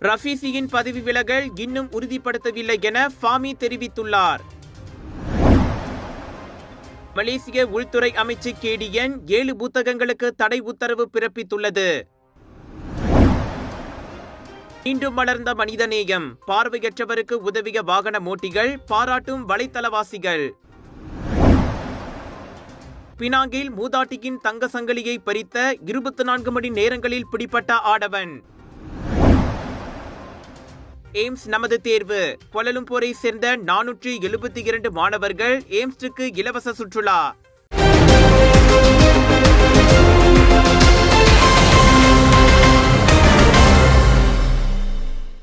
ரஃபீசியின் பதவி விலகல் இன்னும் உறுதிப்படுத்தவில்லை என ஃபாமி தெரிவித்துள்ளார். மலேசிய உள்துறை அமைச்சு கேடிஎன் ஏழு புத்தகங்களுக்கு தடை உத்தரவு பிறப்பித்துள்ளது. மீண்டும் மலர்ந்த மனிதநேயம் பார்வையற்றவருக்கு உதவிய வாகன மோட்டிகள் பாராட்டும் வலைத்தளவாசிகள். பினாங்கில் மூதாட்டியின் தங்க சங்கிலியை பறித்த இருபத்தி நான்கு மணி நேரங்களில் பிடிப்பட்ட ஆடவன். எய்ம்ஸ் நமது தேர்வு. கொலலும்பூரை சேர்ந்த நானூற்றி எழுபத்தி இரண்டு மாணவர்கள் எய்ம்ஸுக்கு இலவச சுற்றுலா.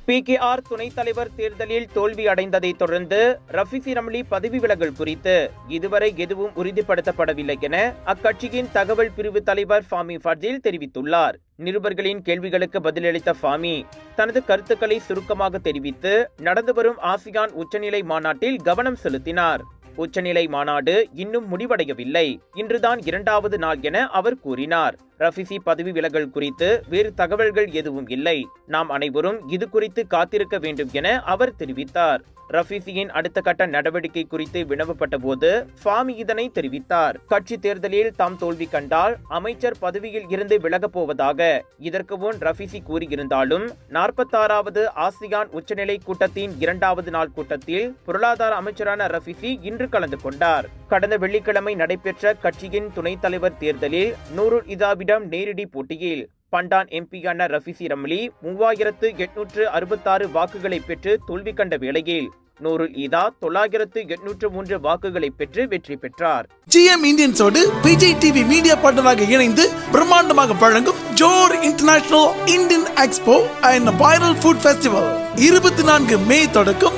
பிகேஆர் துணைத் தலைவர் தேர்தலில் தோல்வி அடைந்ததை தொடர்ந்து ரஃபிசி ரம்லி பதவி விலகல் குறித்து இதுவரை எதுவும் உறுதிப்படுத்தப்படவில்லை என அக்கட்சியின் தகவல் பிரிவு தலைவர் ஃபாமி ஃபர்ஜில் தெரிவித்துள்ளார். நிருபர்களின் கேள்விகளுக்கு பதிலளித்த ஃபாமி தனது கருத்துக்களை சுருக்கமாக தெரிவித்து நடந்து வரும் ஆசியான் உச்சநிலை மாநாட்டில் கவனம் செலுத்தினார். உச்சநிலை மாநாடு இன்னும் முடிவடையவில்லை. இன்றுதான் இரண்டாவது நாள் என அவர் கூறினார். ரஃபிசி பதவி விலகல் குறித்து வேறு தகவல்கள் எதுவும் இல்லை. நாம் அனைவரும் இது குறித்து காத்திருக்க வேண்டும் என அவர் தெரிவித்தார். ரஃபீசியின் அடுத்த கட்ட நடவடிக்கை குறித்து வினவப்பட்ட போது ஃபாமி இதனை தெரிவித்தார். கட்சி தேர்தலில் தாம் தோல்வி கண்டால் அமைச்சர் பதவியில் இருந்து விலகப் போவதாக இதற்கு முன் ரஃபீசி கூறியிருந்தாலும் நாற்பத்தாறாவது ஆசியான் உச்சநிலை கூட்டத்தின் இரண்டாவது நாள் கூட்டத்தில் பொருளாதார அமைச்சரான ரஃபீசி இன்று கலந்து கொண்டார். கடந்த வெள்ளிக்கிழமை நடைபெற்ற கட்சியின் துணைத் தலைவர் தேர்தலில் நூருல் இதாவிடம் நேரடி போட்டியில் பண்டான் எம்பியான ரஃபிசி ரம்லி மூவாயிரத்து எட்நூற்று அறுபத்தாறு வாக்குகளை பெற்று தோல்வி கண்ட வேளையில் நூருல் ஈதா தொள்ளாயிரத்து எட்நூற்று மூன்று வாக்குகளை பெற்று வெற்றி பெற்றார். ஜிஎம் இந்தியன்ஸோடு விஜய் டிவி மீடியா பார்ட்னராக இணைந்து பிரம்மாண்டமாக வழங்கும் Johor international Indian expo and viral food festival இருபத்தி நான்கு மே தொடக்கம்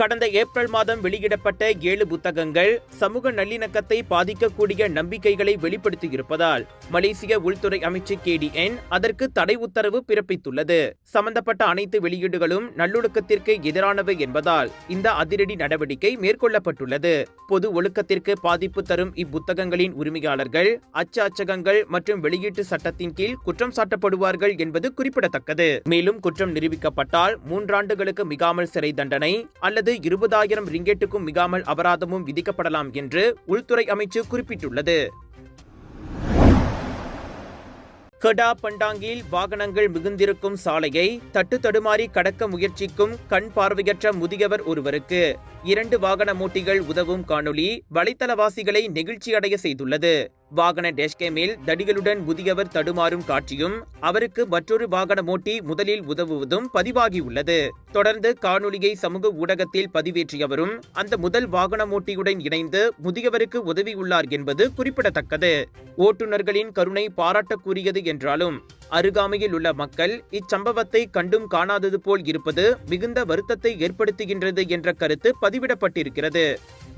கடந்த ஏப்ரல் மாதம் வெளியிடப்பட்ட ஏழு புத்தகங்கள் சமூக நல்லிணக்கத்தை பாதிக்கக்கூடிய நம்பிக்கைகளை வெளிப்படுத்தியிருப்பதால் மலேசிய உள்துறை அமைச்சு கேடிஎன் அதற்கு தடை உத்தரவு பிறப்பித்துள்ளது. சம்பந்தப்பட்ட அனைத்து வெளியீடுகளும் நல்லொழுக்கத்திற்கு எதிரானவை என்பதால் இந்த அதிரடி நடவடிக்கை மேற்கொள்ளப்பட்டுள்ளது. பொது ஒழுக்கத்திற்கு பாதிப்பு தரும் இப்புத்தகங்களின் உரிமையாளர்கள் அச்சு அச்சகங்கள் மற்றும் வெளியீட்டு சட்டத்தின் கீழ் குற்றம் சாட்டப்படுவார்கள் என்பது குறிப்பிடத்தக்கது. மேலும் குற்றம் நிரூபிக்கப்பட்டால் மூன்றாண்டுகளுக்கு மிகாமல் சிறை தண்டனை அல்லது இருபதாயிரம் ரிங்கெட்டுக்கும் மிகாமல் அபராதமும் விதிக்கப்படலாம் என்று உள்துறை அமைச்சு குறிப்பிட்டுள்ளது. கடா பண்டாங்கில் வாகனங்கள் மிகுந்திருக்கும் சாலையை தட்டு தடுமாறி கடக்க முயற்சிக்கும் கண் பார்வையற்ற முதியவர் ஒருவருக்கு இரண்டு வாகன மூட்டிகள் உதவும் காணொளி வலைத்தளவாசிகளை நெகிழ்ச்சியடைய செய்துள்ளது. வாகன டேஷ்கேமில் தடிகளுடன் முதியவர் தடுமாறும் காட்சியும் அவருக்கு மற்றொரு வாகனமோட்டி முதலில் உதவுவதும் பதிவாகியுள்ளது. தொடர்ந்து காணொளியை சமூக ஊடகத்தில் பதிவேற்றியவரும் அந்த முதல் வாகனமோட்டியுடன் இணைந்து முதியவருக்கு உதவியுள்ளார் என்பது குறிப்பிடத்தக்கது. ஓட்டுநர்களின் கருணை பாராட்டக்கூடியது என்றாலும் அருகாமையில் உள்ள மக்கள் இச்சம்பவத்தை கண்டும் காணாதது போல் இருப்பது மிகுந்த வருத்தத்தை ஏற்படுத்துகின்றது என்ற கருத்து பதிவிடப்பட்டிருக்கிறது.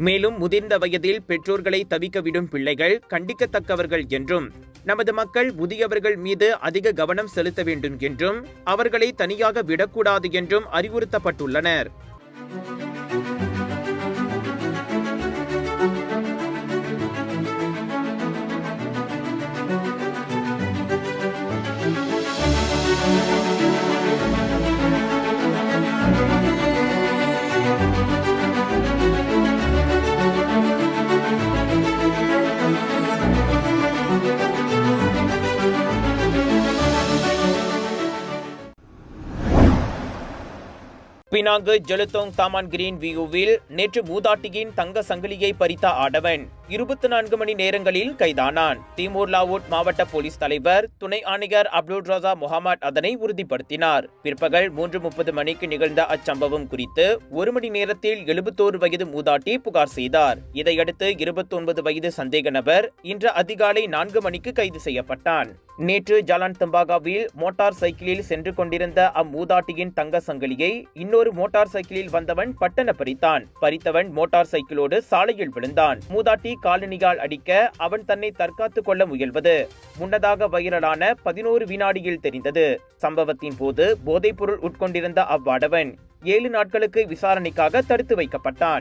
மேலும் முதிர்ந்த வயதில் பெற்றோர்களை தவிக்க விடும் பிள்ளைகள் கண்டிக்கத்தக்கவர்கள் என்றும் நமது மக்கள் முதியவர்கள் மீது அதிக கவனம் செலுத்த வேண்டும் என்றும் அவர்களை தனியாக விடக்கூடாது என்றும் அறிவுறுத்தப்பட்டுள்ளனர். பினாங்கு ஜெலுத்தோங் தாமான் கிரீன் வியூவில் நேற்று மூதாட்டியின் தங்க சங்கிலியை பறித்த ஆடவன் இருபத்தி நான்கு மணி நேரங்களில் கைதானான். திமூர் லாவூட் மாவட்ட போலீஸ் தலைவர் துணை ஆணையர் அப்துல் ரசா முகமது அதனை உறுதிப்படுத்தினார். பிற்பகல் மூன்று முப்பது மணிக்கு நிகழ்ந்த அச்சம்பவம் குறித்து ஒரு மணி நேரத்தில் எழுபத்தோரு வயது மூதாட்டி புகார் செய்தார். இதையடுத்து இருபத்தி ஒன்பது வயது சந்தேக நபர் இன்று அதிகாலை நான்கு மணிக்கு கைது செய்யப்பட்டான். நேற்று ஜலான் தம்பாகாவில் மோட்டார் சைக்கிளில் சென்று கொண்டிருந்த அம்மூதாட்டியின் தங்க சங்கிலியை இன்னொரு மோட்டார் சைக்கிளில் வந்தவன் பட்டன பறித்தான். பறித்தவன் மோட்டார் சைக்கிளோடு சாலையில் விழுந்தான். மூதாட்டி காலணியால் அடிக்க அவன் தன்னை தற்காத்துக் கொள்ள முயல்வது. முன்னதாக வைரலான பதினோரு வினாடியில் தெரிந்தது. சம்பவத்தின் போது போதைப்பொருள் உட்கொண்டிருந்த அவ்வாடவன் ஏழு நாட்களுக்கு விசாரணைக்காக தடுத்து வைக்கப்பட்டான்.